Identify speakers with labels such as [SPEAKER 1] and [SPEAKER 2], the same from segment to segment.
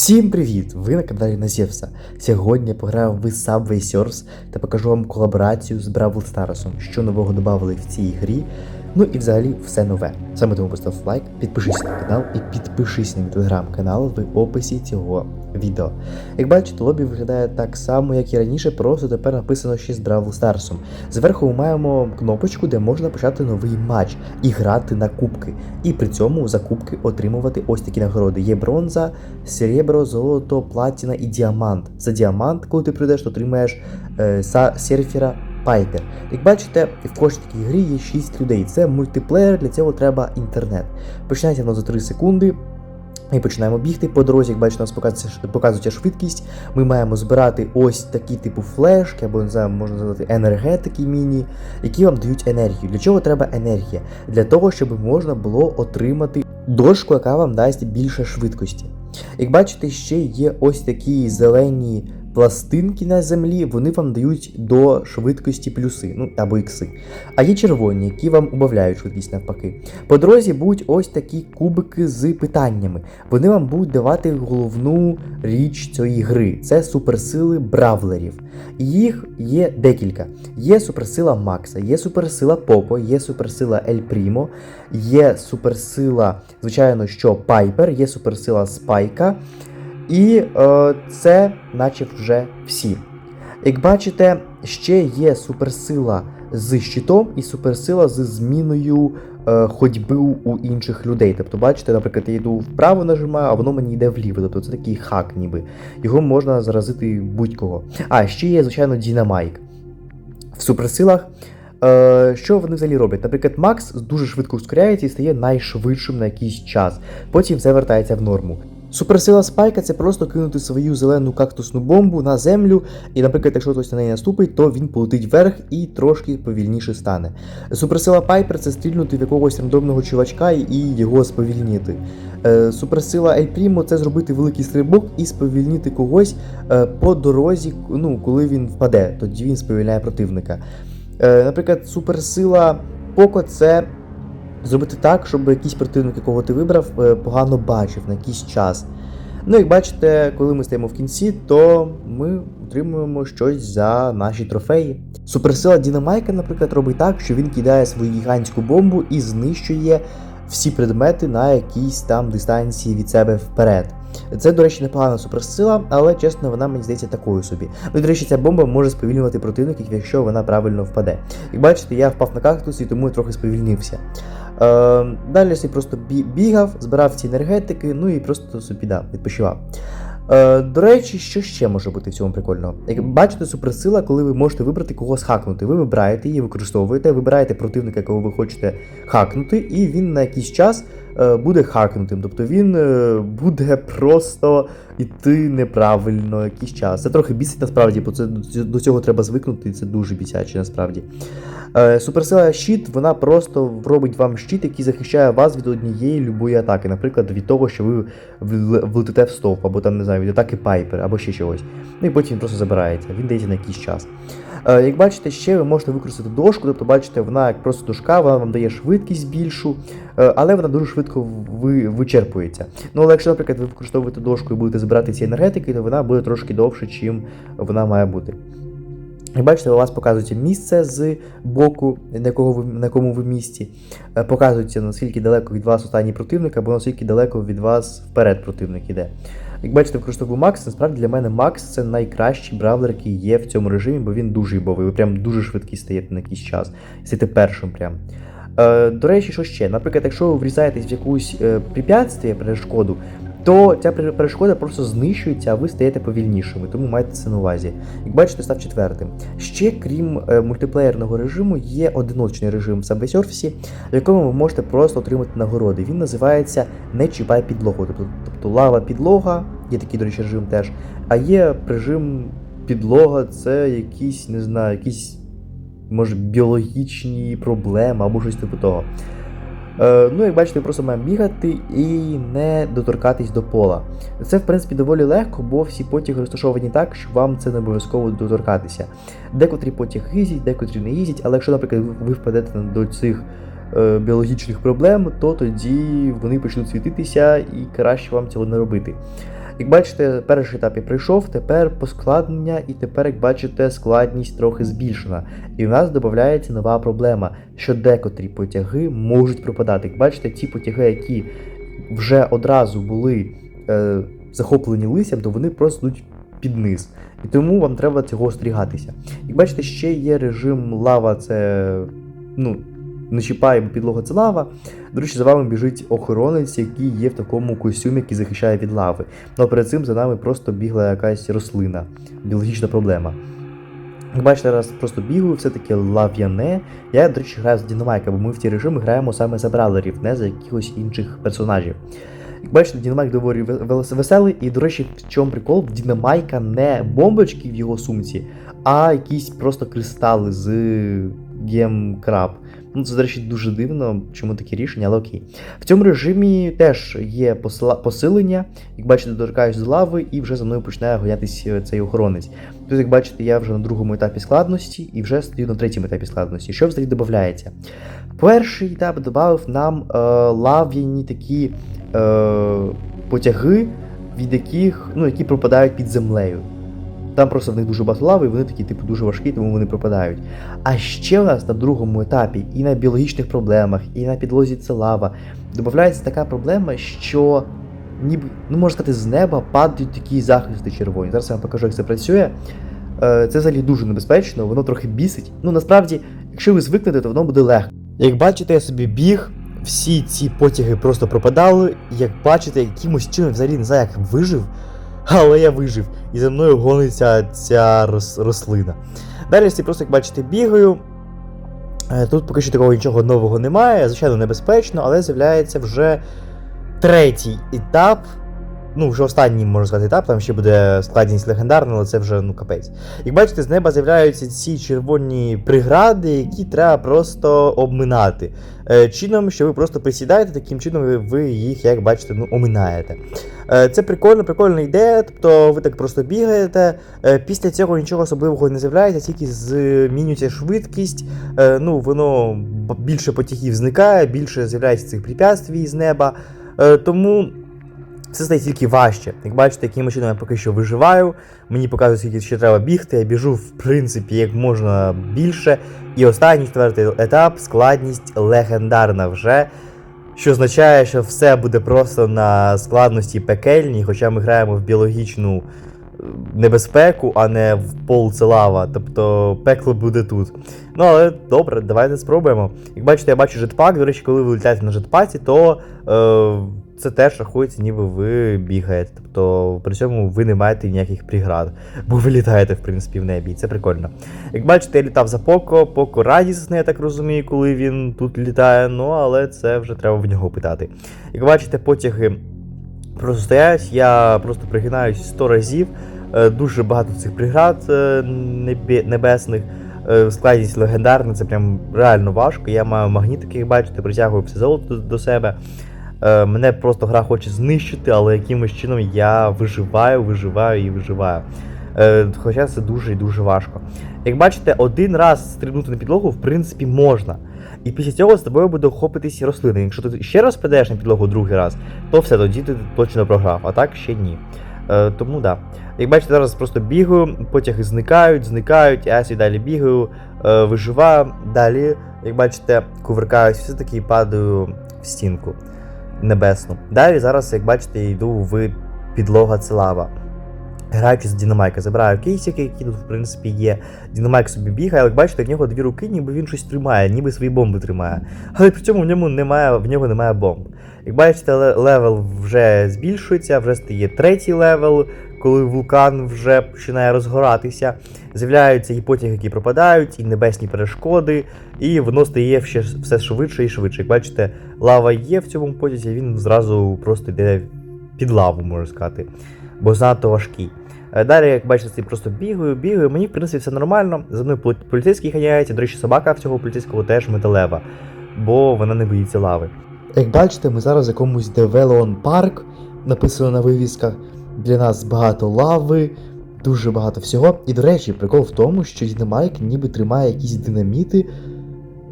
[SPEAKER 1] Всім привіт! Ви на каналі Назєвса. Сьогодні я пограю в Subway Surfs та покажу вам колаборацію з Бравл Старосом, що нового додали в цій грі. Ну і взагалі все нове. Саме тому постав лайк, підпишись на канал і підпишись на мій телеграм-канал в описі цього відео. Як бачите, лобі виглядає так само, як і раніше, просто тепер написано ще з Бравл Старсом. Зверху ми маємо кнопочку, де можна почати новий матч і грати на кубки. І при цьому за кубки отримувати ось такі нагороди. Є бронза, серебро, золото, платіна і діамант. За діамант, коли ти прийдеш, отримаєш е, серфера Пайпер. Як бачите, в кожній такій грі є 6 людей. Це мультиплеєр, для цього треба інтернет. Починається воно за 3 секунди. І починаємо бігти. По дорозі, як бачите, нас показується, швидкість. Ми маємо збирати ось такі типу флешки, або не знаю, можна назвати енергетики міні, які вам дають енергію. Для чого треба енергія? Для того, щоб можна було отримати дошку, яка вам дасть більше швидкості. Як бачите, ще є ось такі зелені пластинки на землі, вони вам дають до швидкості плюси, ну або ікси. А є червоні, які вам убавляють швидкість навпаки. По дорозі будуть ось такі кубики з питаннями. Вони вам будуть давати головну річ цієї гри. Це суперсили бравлерів. Їх є декілька. Є суперсила Макса, є суперсила Попо, є суперсила Ель Прімо, є суперсила, звичайно, що Пайпер, є суперсила Спайка. І е, це, наче вже всі. Як бачите, ще є суперсила з щитом і суперсила з зміною е, ходьби у інших людей. Тобто, бачите, наприклад, я йду вправо нажимаю, а воно мені йде вліво. Тобто це такий хак, ніби. Його можна заразити будь-кого. А, ще є, звичайно, Дінамайк. В суперсилах. Е, що вони взагалі роблять? Наприклад, Макс дуже швидко ускоряється і стає найшвидшим на якийсь час. Потім все вертається в норму. Суперсила Спайка це просто кинути свою зелену кактусну бомбу на землю, і, наприклад, якщо хтось на неї наступить, то він полетить вверх і трошки повільніше стане. Суперсила Пайпер це стрільнути в якогось рандомного чувачка і його сповільнити. Е, Суперсила Ель Прімо це зробити великий стрибок і сповільнити когось е, по дорозі, ну, коли він впаде, тоді він сповільняє противника. Е, Наприклад, суперсила Поко це зробити так, щоб якийсь противник, якого ти вибрав, е, погано бачив на якийсь час. Ну, як бачите, коли ми стаємо в кінці, то ми отримуємо щось за наші трофеї. Суперсила Дінамайка, наприклад, робить так, що він кидає свою гігантську бомбу і знищує всі предмети на якійсь там дистанції від себе вперед. Це, до речі, непогана суперсила, але чесно, вона мені здається такою собі. Ну, до речі, ця бомба може сповільнювати противників, якщо вона правильно впаде. Як бачите, я впав на кактус і тому я трохи сповільнився. Е, далі я просто бігав, збирав ці енергетики, ну і просто собі да, відпочивав. Е, до речі, що ще може бути в цьому прикольного? Як бачите, суперсила, коли ви можете вибрати когось хакнути. Ви вибираєте її, використовуєте, вибираєте противника, якого ви хочете хакнути, і він на якийсь час е, буде хакнутим. Тобто він буде просто йти неправильно якийсь час. Це трохи бісить насправді, бо це до цього треба звикнути, і це дуже бісяче насправді. Е, Суперсила щит, вона просто робить вам щит, який захищає вас від однієї любої атаки. Наприклад, від того, що ви влетите в стовп, або там, не знаю, від атаки Пайпер, або ще чогось. Ну і потім він просто забирається, він дається на якийсь час. Е, Як бачите, ще ви можете використати дошку, тобто бачите, вона як просто дошка, вона вам дає швидкість більшу, е, але вона дуже швидко ви, вичерпується. Ну, але якщо, наприклад, ви використовуєте дошку і будете збирати ці енергетики, то вона буде трошки довше, чим вона має бути. Як бачите, у вас показується місце з боку, на, якого ви, на якому ви місці. Е, Показується, наскільки далеко від вас останній противник, або наскільки далеко від вас вперед противник іде. Як бачите, використовую Макс. Насправді для мене Макс це найкращий бравлер, який є в цьому режимі, бо він дуже ібовий. Ви прям дуже швидкі стаєте на якийсь час. Стаєте першим прям. Е, до речі, що ще? Наприклад, якщо ви врізаєтесь в якусь е, препятствие, перешкоду, то ця перешкода просто знищується, а ви стаєте повільнішими, тому майте це на увазі. Як бачите, став четвертим. Ще крім е, мультиплеєрного режиму, є одиночний режим в Subway в якому ви можете просто отримати нагороди. Він називається Не чіпай підлогу. Тобто, тобто лава підлога, є такий, до речі, режим теж. А є режим підлога, це якісь, не знаю, якісь, може, біологічні проблеми або щось типу того. Е, ну, як бачите, ми просто маємо бігати і не доторкатись до пола. Це, в принципі, доволі легко, бо всі потяги розташовані так, що вам це не обов'язково доторкатися. Декотрі потяг їздять, декотрі не їздять, але якщо, наприклад, ви- впадете до цих е, біологічних проблем, то тоді вони почнуть світитися і краще вам цього не робити. Як бачите, перший етап я пройшов, тепер поскладнення, і тепер, як бачите, складність трохи збільшена. І в нас додається нова проблема, що декотрі потяги можуть пропадати. Як бачите, ті потяги, які вже одразу були е, захоплені листям, то вони просто йдуть під низ. І тому вам треба цього остерігатися. Як бачите, ще є режим лава, це ну, не чіпаємо підлога, це лава. До речі, за вами біжить охоронець, який є в такому костюмі, який захищає від лави. Ну а перед цим за нами просто бігла якась рослина, біологічна проблема. Як бачите, зараз просто бігаю, все таки лав'яне. Я, до речі, граю з Дінамайка, бо ми в ті режими граємо саме за бралерів, не за якихось інших персонажів. Як бачите, Дінамайк доволі ве- ве- веселий, і, до речі, в чому прикол, в Дінамайка не бомбочки в його сумці, а якісь просто кристали з гемкраб. Ну, це, до речі, дуже дивно, чому такі рішення, але окей. В цьому режимі теж є посилення. Як бачите, доторкаюсь з лави, і вже за мною починає гонятись е, цей охоронець. Тобто, як бачите, я вже на другому етапі складності і вже стою на третьому етапі складності. Що взагалі додається? Перший етап додав нам е, лав'яні такі е, потяги, від яких, ну, які пропадають під землею. Там просто в них дуже багато лави, і вони такі, типу, дуже важкі, тому вони пропадають. А ще у нас на другому етапі і на біологічних проблемах, і на підлозі це лава, додається така проблема, що ніби, ну можна сказати, з неба падають такі захисти червоні. Зараз я вам покажу, як це працює. Е, Це взагалі дуже небезпечно, воно трохи бісить. Ну насправді, якщо ви звикнете, то воно буде легко. Як бачите, я собі біг, всі ці потяги просто пропадали. І як бачите, якимось чином взагалі не знаю, як вижив, але я вижив. І за мною гониться ця рос- рослина. Далі я просто, як бачите, бігаю. Е, Тут поки що такого нічого нового немає, звичайно, небезпечно, але з'являється вже третій етап. Ну, вже останній, можна сказати, етап, там ще буде складність легендарна, але це вже ну капець. Як бачите, з неба з'являються ці червоні прегради, які треба просто обминати. Е, чином, що ви просто присідаєте, таким чином ви, їх, як бачите, ну, оминаєте. Е, це прикольно, прикольна ідея, тобто ви так просто бігаєте. Е, після цього нічого особливого не з'являється, тільки змінюється швидкість, ну, воно більше потягів зникає, більше з'являється цих препятствій з неба. Тому це стає тільки важче. Як бачите, яким чином я поки що виживаю. Мені показують, скільки ще треба бігти. Я біжу, в принципі, як можна більше. І останній четвертий етап складність легендарна вже. Що означає, що все буде просто на складності пекельній, хоча ми граємо в біологічну е, небезпеку, а не в пол це лава. Тобто пекло буде тут. Ну але добре, давайте спробуємо. Як бачите, я бачу жетпак. До речі, коли ви летаєте на жетпаці, то е, це теж рахується, ніби ви бігаєте. Тобто при цьому ви не маєте ніяких преград, бо ви літаєте, в принципі, в небі, і це прикольно. Як бачите, я літав за Поко, Поко радісний, я так розумію, коли він тут літає, ну але це вже треба в нього питати. Як бачите, потяги просто стоять, я просто пригинаюсь 100 разів. Е, Дуже багато цих преград е, небесних. Е, Складність легендарна, це прям реально важко. Я маю магнітики, як бачите, притягую все золото до себе. Е, Мене просто гра хоче знищити, але якимось чином я виживаю, виживаю і виживаю. Е, Хоча це дуже і дуже важко. Як бачите, один раз стрибнути на підлогу, в принципі, можна. І після цього з тобою буде охопитись рослини. Якщо ти ще раз підеш на підлогу другий раз, то все, тоді ти точно програв, а так ще ні. Е, тому да. Як бачите, зараз просто бігаю, потяги зникають, зникають, я далі бігаю, е, виживаю. Далі, як бачите, кувиркаюсь, все-таки падаю в стінку небесну. Далі зараз, як бачите, я йду в підлога це лава. Граючи з Дінамайка, забираю кейсики, які тут, в принципі, є. Дінамайк собі бігає, але бачите, в нього дві руки, ніби він щось тримає, ніби свої бомби тримає. Але при цьому в ньому немає, в нього немає бомб. Як бачите, левел вже збільшується, вже стає третій левел, коли вулкан вже починає розгоратися. З'являються і потяги, які пропадають, і небесні перешкоди, і воно стає ще все швидше і швидше. Як бачите, лава є в цьому потязі, він зразу просто йде під лаву, можна сказати, бо занадто важкий. Е, Далі, як бачите, я просто бігаю, бігаю. Мені, в принципі, все нормально. За мною поліцейський ганяється. До речі, собака в цього поліцейського теж металева, бо вона не боїться лави. Як бачите, ми зараз в якомусь Девелеон Парк, написано на вивісках. Для нас багато лави, дуже багато всього. І, до речі, прикол в тому, що Дінамайк ніби тримає якісь динаміти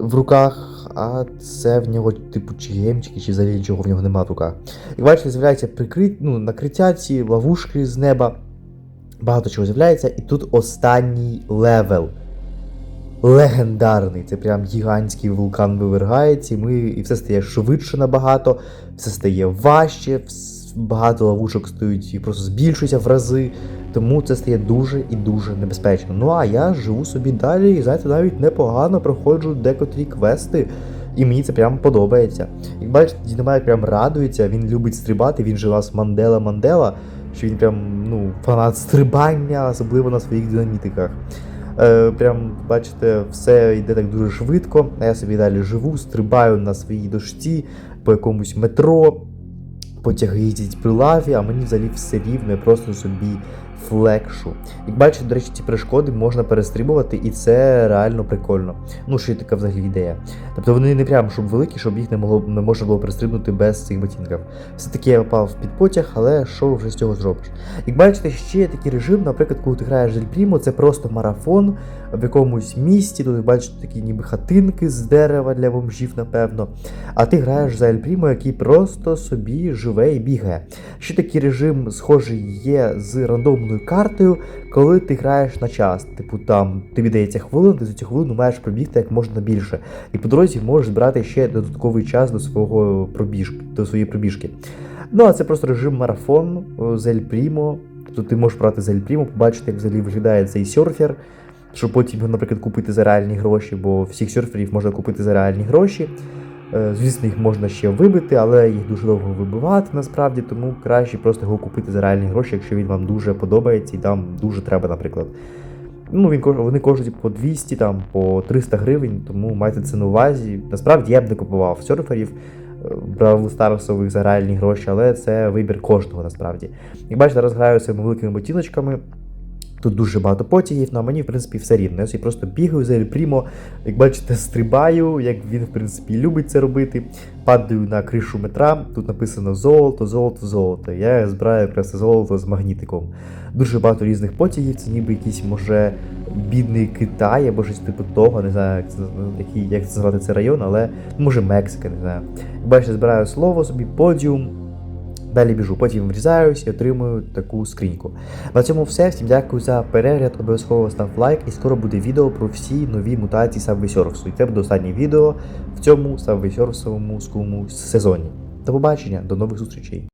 [SPEAKER 1] в руках, а це в нього, типу, чи гемчики, чи взагалі нічого в нього немає в руках. Як бачите, з'являється прикрит, ну, накриття ці ловушки з неба. Багато чого з'являється, і тут останній левел. Легендарний. Це прям гігантський вулкан вивергається, і, ми, і все стає швидше набагато, все стає важче, вс- багато ловушок стають і просто збільшуються в рази. Тому це стає дуже і дуже небезпечно. Ну а я живу собі далі і знаєте, навіть непогано проходжу декотрі квести. І мені це прям подобається. Як бачите, Дінамайк прям радується, він любить стрибати, він же у нас Мандела Мандела, що він прям ну, фанат стрибання, особливо на своїх динамітиках. Е, прям бачите, все йде так дуже швидко. А я собі далі живу, стрибаю на своїй дошці по якомусь метро, потяги їздять при лаві, а мені взагалі все рівно, я просто собі флекшу. Як бачите, до речі, ці перешкоди можна перестрибувати, і це реально прикольно. Ну, що є така взагалі ідея. Тобто вони не прям щоб великі, щоб їх не могло не можна було перестрибнути без цих ботинків. Все-таки я попав під потяг, але що вже з цього зробиш? Як бачите, ще є такий режим, наприклад, коли ти граєш Прімо, це просто марафон в якомусь місті, тут бачите такі ніби хатинки з дерева для бомжів, напевно. А ти граєш за Прімо, який просто собі живе і бігає. Ще такий режим схожий є з рандомною картою, коли ти граєш на час. Типу там тобі дається хвилин, ти за цю хвилину маєш пробігти як можна більше. І по дорозі можеш збирати ще додатковий час до свого пробіжки, до своєї пробіжки. Ну, а це просто режим марафон о, з Прімо. Тобто ти можеш брати з Прімо, побачити, як взагалі виглядає цей серфер, щоб потім його, наприклад, купити за реальні гроші, бо всіх серферів можна купити за реальні гроші. Е, Звісно, їх можна ще вибити, але їх дуже довго вибивати насправді, тому краще просто його купити за реальні гроші, якщо він вам дуже подобається і там дуже треба, наприклад. Ну, він, вони коштують по 200, там, по 300 гривень, тому майте це на увазі. Насправді я б не купував серферів, е, брав старосових за реальні гроші, але це вибір кожного насправді. Як бачите, зараз граю цими великими ботиночками. Тут дуже багато потягів, ну а мені, в принципі, все рівно. Я просто бігаю за Ель Прімо, як бачите, стрибаю, як він, в принципі, любить це робити. Падаю на кришу метра, тут написано золото, золото, золото. Я збираю якраз золото з магнітиком. Дуже багато різних потягів, це ніби якийсь, може, бідний Китай або щось типу того, не знаю, як це, як це назвати цей район, але може Мексика, не знаю. Бачите, збираю слово собі, подіум. Далі біжу, потім врізаюсь і отримую таку скриньку. На цьому все. Всім дякую за перегляд. Обов'язково став лайк, і скоро буде відео про всі нові мутації Сабвесерсу. І це буде останнє відео в цьому Сабвесерсовому Surfsовому сезоні. До побачення, до нових зустрічей.